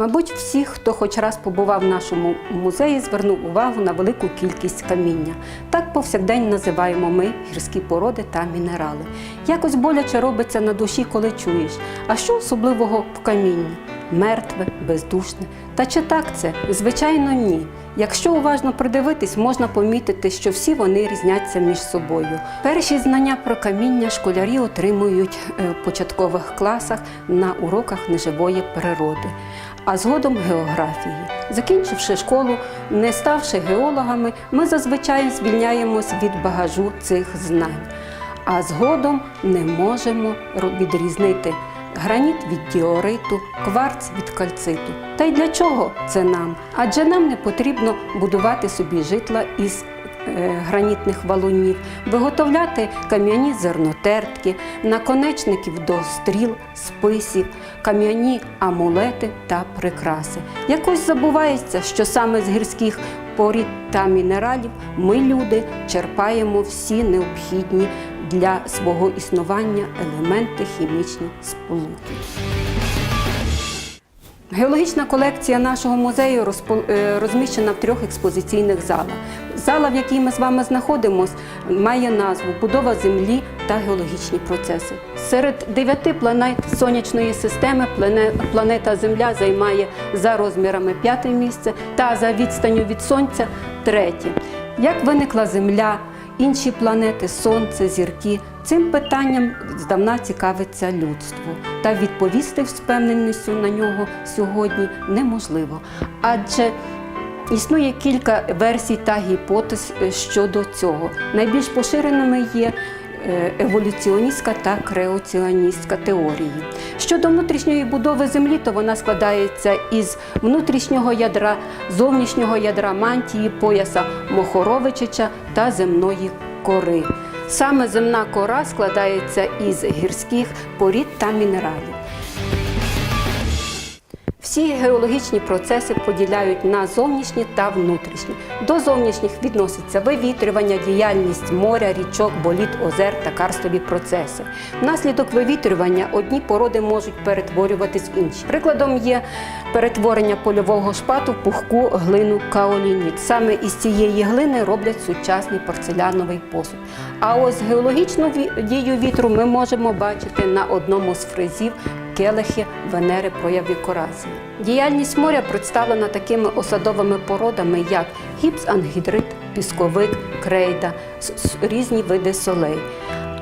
Мабуть, всі, хто хоч раз побував в нашому музеї, звернув увагу на велику кількість каміння. Так повсякдень називаємо ми гірські породи та мінерали. Якось боляче робиться на душі, коли чуєш. А що особливого в камінні? Мертве, бездушне. Та чи так це? Звичайно, ні. Якщо уважно придивитись, можна помітити, що всі вони різняться між собою. Перші знання про каміння школярі отримують е, в початкових класах на уроках неживої природи, а згодом географії. Закінчивши школу, не ставши геологами, ми зазвичай звільняємось від багажу цих знань, а згодом не можемо відрізнити граніт від діориту, кварц від кальциту. Та й для чого це нам? Адже нам не потрібно будувати собі житла із гранітних валунів, виготовляти кам'яні зернотертки, наконечників до стріл, списів, кам'яні амулети та прикраси. Якось забувається, що саме з гірських порід та мінералів ми, люди, черпаємо всі необхідні для свого існування елементи хімічні сполуки. Геологічна колекція нашого музею е, розміщена в трьох експозиційних залах. Зала, в якій ми з вами знаходимося, має назву Будова Землі та геологічні процеси. Серед дев'яти планет сонячної системи планета Земля займає за розмірами п'яте місце та за відстанню від Сонця третє. Як виникла Земля, інші планети, сонце, зірки. Цим питанням здавна цікавиться людство, та відповісти з впевненістю на нього сьогодні неможливо. Адже існує кілька версій та гіпотез е, щодо цього. Найбільш поширеними є еволюціоністська та креаціоністська теорії. Щодо внутрішньої будови Землі, то вона складається із внутрішнього ядра, зовнішнього ядра мантії, пояса Мохоровичича та земної кори. Саме земна кора складається із гірських порід та мінералів. Всі геологічні процеси поділяють на зовнішні та внутрішні. До зовнішніх відноситься вивітрювання, діяльність моря, річок, боліт, озер та карстові процеси. Внаслідок вивітрювання одні породи можуть перетворюватись в інші. Прикладом є перетворення польового шпату в пухку глину каолініт. Саме із цієї глини роблять сучасний порцеляновий посуд. А ось геологічну дію вітру ми можемо бачити на одному з фрезів келихи Венери прояві корації. Діяльність моря представлена такими осадовими породами, як гіпс-ангідрит, пісковик, крейда, різні види солей.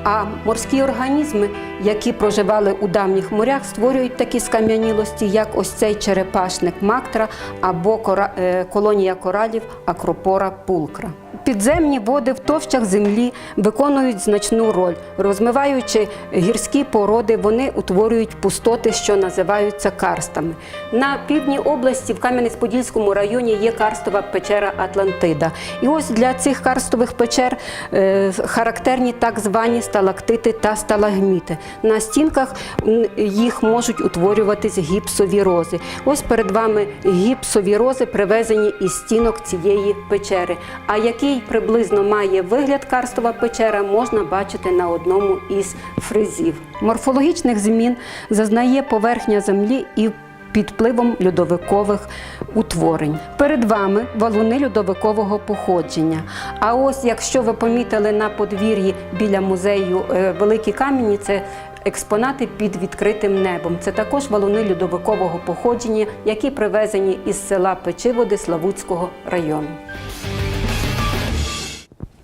А морські організми, які проживали у давніх морях, створюють такі скам'янілості, як ось цей черепашник Мактра або е, колонія коралів Акропора пулкра. Підземні води в товщах землі виконують значну роль. Розмиваючи гірські породи, вони утворюють пустоти, що називаються карстами. На півдні області в Кам'янець-Подільському районі є карстова печера Атлантида. І ось для цих карстових печер е, характерні так звані сталактити та сталагміти. На стінках їх можуть утворюватись гіпсові рози. Ось перед вами гіпсові рози привезені із стінок цієї печери. А який приблизно має вигляд карстова печера, можна бачити на одному із фрезів. Морфологічних змін зазнає поверхня землі і під впливом льодовикових утворень. Перед вами валуни льодовикового походження. А ось якщо ви помітили на подвір'ї біля музею е, великі камені, це експонати під відкритим небом. Це також валуни льодовикового походження, які привезені із села Печиводи Славутського району.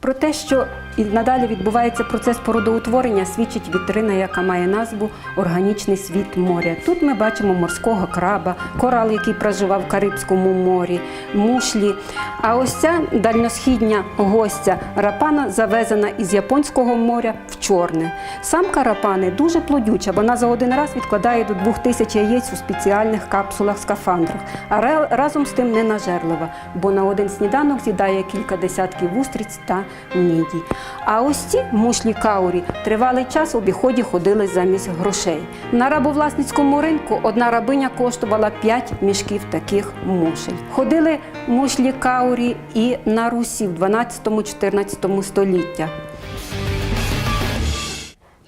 Про те, що і надалі відбувається процес породоутворення, свідчить вітрина, яка має назву Органічний світ моря. Тут ми бачимо морського краба, корал, який проживав в Карибському морі, мушлі. А ось ця дальносхідня гостя рапана завезена із Японського моря в Чорне. Самка рапани дуже плодюча, вона за один раз відкладає до двох тисяч яєць у спеціальних капсулах скафандрах, а разом з тим не нажерлива, бо на один сніданок з'їдає кілька десятків вустриць та мідій. А ось ці мушлі каурі тривалий час в обіході ходили замість грошей. На рабовласницькому ринку одна рабиня коштувала 5 мішків таких мушель. Ходили мушлі каурі і на Русі в 12-14 століттях.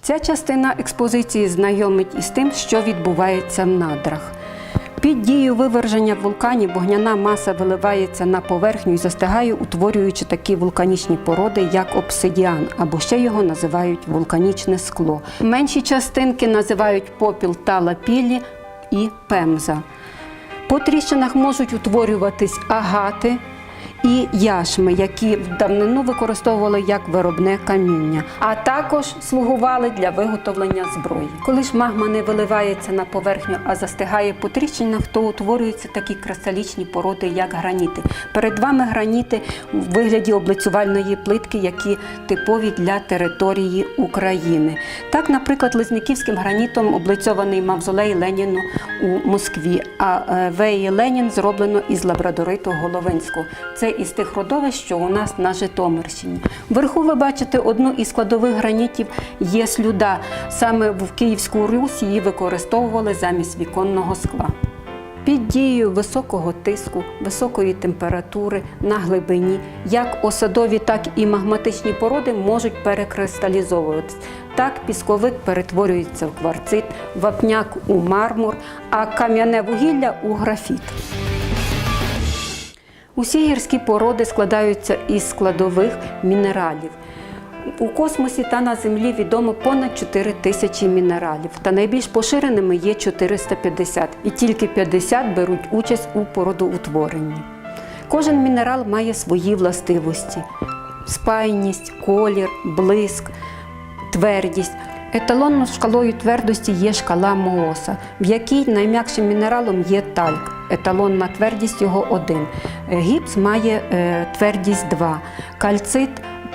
Ця частина експозиції знайомить із тим, що відбувається в надрах. Під дією виверження вулканів вогняна маса виливається на поверхню і застигає, утворюючи такі вулканічні породи, як обсидіан, або ще його називають вулканічне скло. Менші частинки називають попіл та лапілі і пемза. По тріщинах можуть утворюватись агати і яшми, які в давнину використовували як виробне каміння, а також слугували для виготовлення зброї. Коли ж магма не виливається на поверхню, а застигає по тріщинах, то утворюються такі кристалічні породи, як граніти. Перед вами граніти в вигляді облицювальної плитки, які типові для території України. Так, наприклад, Лизниківським гранітом облицьований мавзолей Леніну у Москві, а е, Веї Ленін зроблено із лабрадориту Головинського. Із тих родовищ, що у нас на Житомирщині. Вверху ви бачите одну із складових гранітів є слюда. Саме в Київську Русь її використовували замість віконного скла. Під дією високого тиску, високої температури на глибині, як осадові, так і магматичні породи можуть перекристалізовуватись. Так пісковик перетворюється в кварцит, вапняк у мармур, а кам'яне вугілля у графіт. Усі гірські породи складаються із складових мінералів. У космосі та на землі відомо понад 4 тисячі мінералів, та найбільш поширеними є 450, і тільки 50 беруть участь у породоутворенні. Кожен мінерал має свої властивості: спайність, колір, блиск, твердість. Еталонною шкалою твердості є шкала Мооса, в якій найм'якшим мінералом є тальк. Еталонна твердість його 1. Гіпс має е, твердість 2, кальцит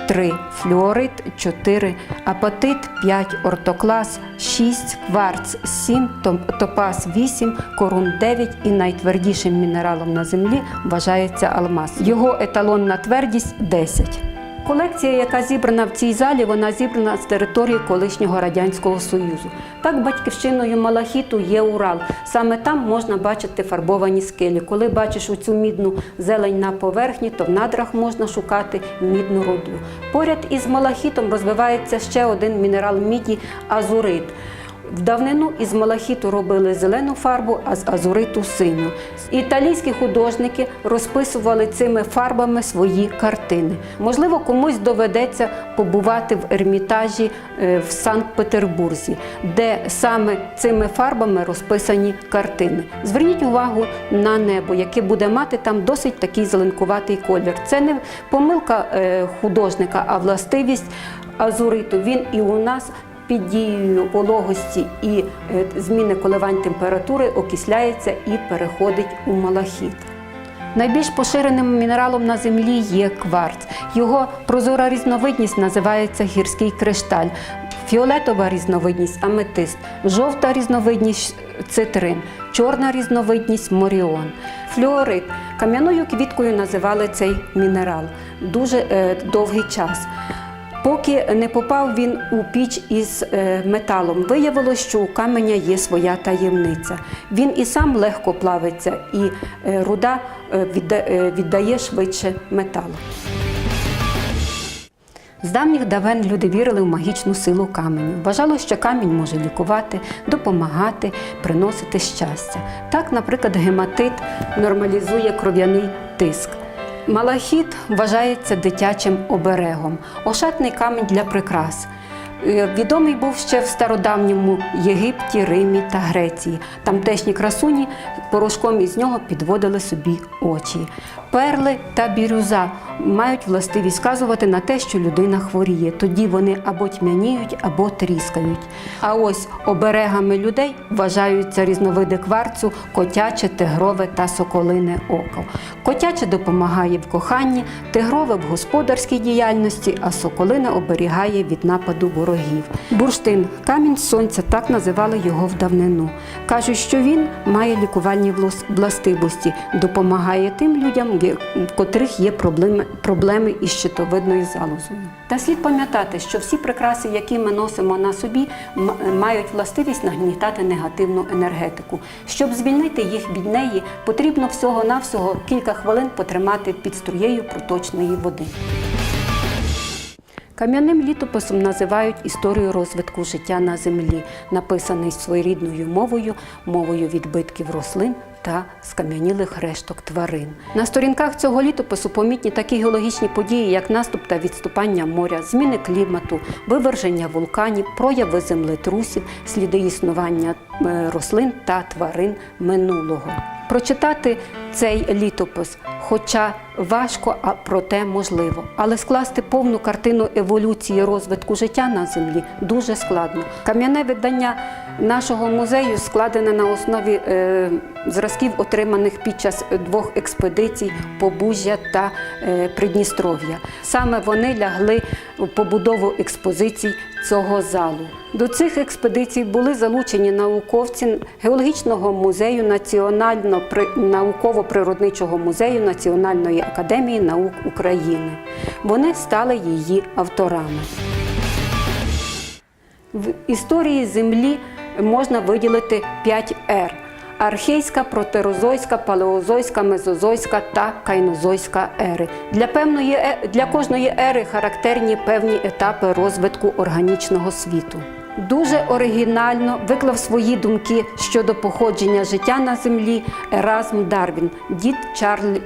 3, флюорит 4, апатит 5, ортоклас 6, кварц 7, топаз 8, корун 9 і найтвердішим мінералом на землі вважається алмаз. Його еталонна твердість 10. Колекція, яка зібрана в цій залі, вона зібрана з території колишнього радянського союзу. Так, батьківщиною малахіту є Урал. Саме там можна бачити фарбовані скелі. Коли бачиш оцю мідну зелень на поверхні, то в надрах можна шукати мідну руду. Поряд із малахітом розвивається ще один мінерал міді азурит. В давнину із малахіту робили зелену фарбу, а з азуриту синю. Італійські художники розписували цими фарбами свої картини. Можливо, комусь доведеться побувати в ермітажі е, в Санкт-Петербурзі, де саме цими фарбами розписані картини. Зверніть увагу на небо, яке буде мати там досить такий зеленкуватий колір. Це не помилка е, художника, а властивість азуриту. Він і у нас під дією вологості і е, зміни коливань температури окисляється і переходить у малахіт. Найбільш поширеним мінералом на землі є кварц. Його прозора різновидність називається гірський кришталь, фіолетова різновидність аметист, жовта різновидність цитрин, чорна різновидність моріон. Флюорит кам'яною квіткою називали цей мінерал дуже е, довгий час. Поки не попав він у піч із е, металом, виявилось, що у каменя є своя таємниця. Він і сам легко плавиться, і е, руда е, відда- віддає швидше металу. З давніх давен люди вірили в магічну силу каменю. Вважало, що камінь може лікувати, допомагати, приносити щастя. Так, наприклад, гематит нормалізує кров'яний тиск. Малахіт вважається дитячим оберегом, ошатний камінь для прикрас. Е, Відомий був ще в стародавньому Єгипті, Римі та Греції. Тамтешні красуні порошком із нього підводили собі очі. Перли та бірюза мають властивість вказувати на те, що людина хворіє. Тоді вони або тьмяніють, або тріскають. А ось оберегами людей вважаються різновиди кварцу, котяче, тигрове та соколине око. Котяче допомагає в коханні, тигрове в господарській діяльності, а соколина оберігає від нападу ворогів. Бурштин камінь сонця, так називали його в давнину. Кажуть, що він має лікувальні влас- властивості, допомагає тим людям, в котрих є проблеми, проблеми із щитовидною залозою. Та слід пам'ятати, що всі прикраси, які ми носимо на собі, мають властивість нагнітати негативну енергетику. Щоб звільнити їх від неї, потрібно всього-навсього кілька хвилин потримати під струєю проточної води. Кам'яним літописом називають історію розвитку життя на землі, написаний своєрідною мовою, мовою відбитків рослин та скам'янілих решток тварин. На сторінках цього літопису помітні такі геологічні події, як наступ та відступання моря, зміни клімату, виверження вулканів, прояви землетрусів, сліди існування е, рослин та тварин минулого. Прочитати цей літопис, хоча важко, а проте можливо. Але скласти повну картину еволюції розвитку життя на землі дуже складно. Кам'яне видання нашого музею складене на основі е, зразків, отриманих під час двох експедицій Побужжя та е, Придністров'я. Саме вони лягли в побудову експозицій цього залу. До цих експедицій були залучені науковці геологічного музею Національно науково-природничого музею Національної академії наук України. Вони стали її авторами. В історії Землі можна виділити 5 ер: архейська, протерозойська, палеозойська, мезозойська та кайнозойська ери. Для певної е- для кожної ери характерні певні етапи розвитку органічного світу. Дуже оригінально виклав свої думки щодо походження життя на землі Еразм Дарвін, дід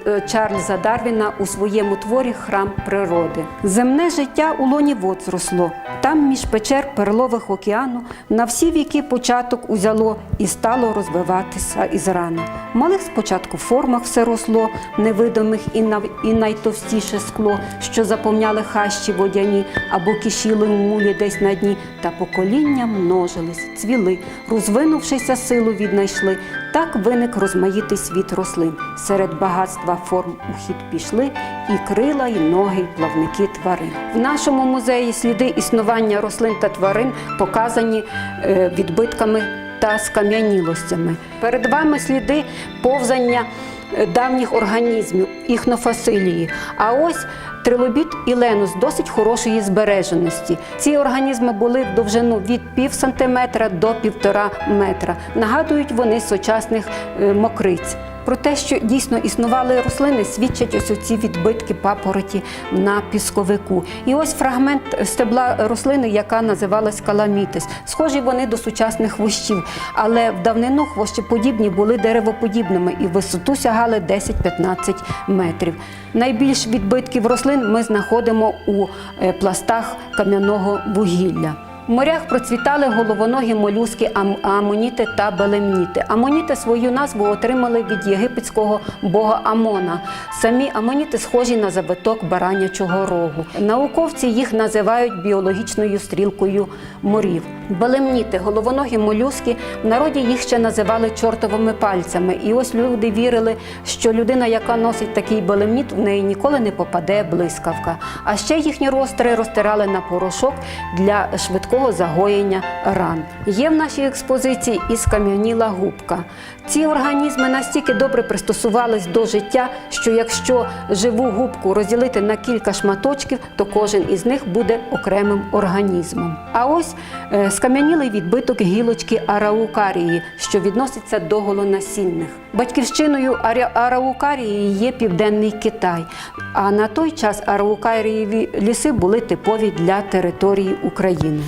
е, Чарльза Дарвіна у своєму творі Храм природи. Земне життя у лоні вод зросло. Там між печер перлових океану на всі віки початок узяло і стало розвиватися із рана. Малих спочатку формах все росло, невидимих і, нав... і найтовстіше скло, що заповняли хащі водяні або кишіли мулі десь на дні, та покоління множились, цвіли, розвинувшися силу віднайшли. Так виник розмаїтий світ рослин. Серед багатства форм у хід пішли і крила, і ноги, і плавники тварин. В нашому музеї сліди існування рослин та тварин показані е, відбитками та скам'янілостями. Перед вами сліди повзання е, давніх організмів, іхнофасилії. А ось трилобіт і ленус досить хорошої збереженості. Ці організми були в довжину від пів сантиметра до півтора метра. Нагадують вони сучасних е, мокриць. Про те, що дійсно існували рослини, свідчать ось ці відбитки папороті на пісковику. І ось фрагмент стебла рослини, яка називалась каламітис. Схожі вони до сучасних хвощів, але в давнину хвощеподібні були деревоподібними і висоту сягали 10-15 метрів. Найбільш відбитків рослин ми знаходимо у е, пластах кам'яного вугілля. В морях процвітали головоногі молюски, ам- амоніти та белемніти. Амоніти свою назву отримали від єгипетського бога Амона. Самі амоніти схожі на завиток баранячого рогу. Науковці їх називають біологічною стрілкою морів. Белемніти, головоногі молюски, в народі їх ще називали чортовими пальцями. І ось люди вірили, що людина, яка носить такий белемніт, в неї ніколи не попаде блискавка. А ще їхні ростри розтирали на порошок для швидкого загоєння ран. Є в нашій експозиції і скам'яніла губка. Ці організми настільки добре пристосувались до життя, що якщо живу губку розділити на кілька шматочків, то кожен із них буде окремим організмом. А ось е, скам'янілий відбиток гілочки араукарії, що відноситься до голонасінних. Батьківщиною араукарії є південний Китай. А на той час араукарієві ліси були типові для території України.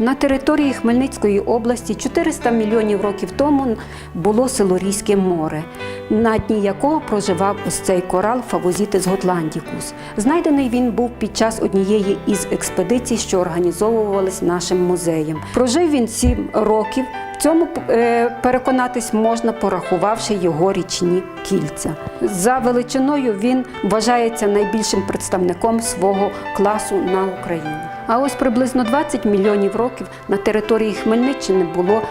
На території Хмельницької області 400 мільйонів років тому було Силурійське море, на дні якого проживав ось цей корал Фавозітис готландікус. Знайдений він був під час однієї із експедицій, що організовувались нашим музеєм. Прожив він 7 років. Цьому е, переконатись можна, порахувавши його річні кільця. За величиною він вважається найбільшим представником свого класу на Україні. А ось приблизно 20 мільйонів років на території Хмельниччини було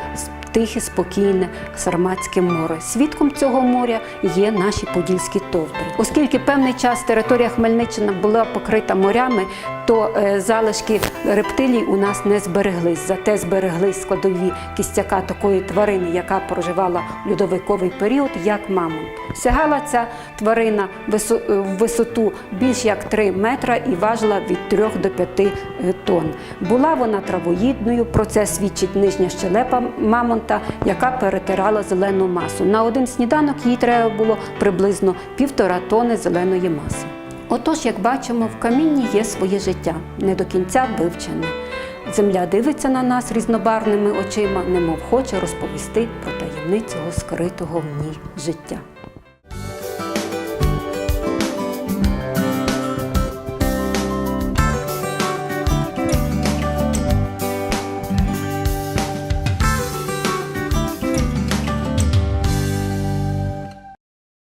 тихе, спокійне Сарматське море. Свідком цього моря є наші подільські товтри. Оскільки певний час територія Хмельниччини була покрита морями, то е, залишки рептилій у нас не збереглись. Зате збереглись складові кістяка такої тварини, яка проживала льодовиковий період, як мамонт. Сягала ця тварина е, в висоту більш як 3 метра і важила від 3 до 5 е, тонн. Була вона травоїдною, про це свідчить нижня щелепа мамонта, яка перетирала зелену масу. На один сніданок їй треба було приблизно півтора тони зеленої маси. Отож, як бачимо, в камінні є своє життя, не до кінця вивчене. Земля дивиться на нас різнобарвними очима, немов хоче розповісти про таємницю скритого в ній життя.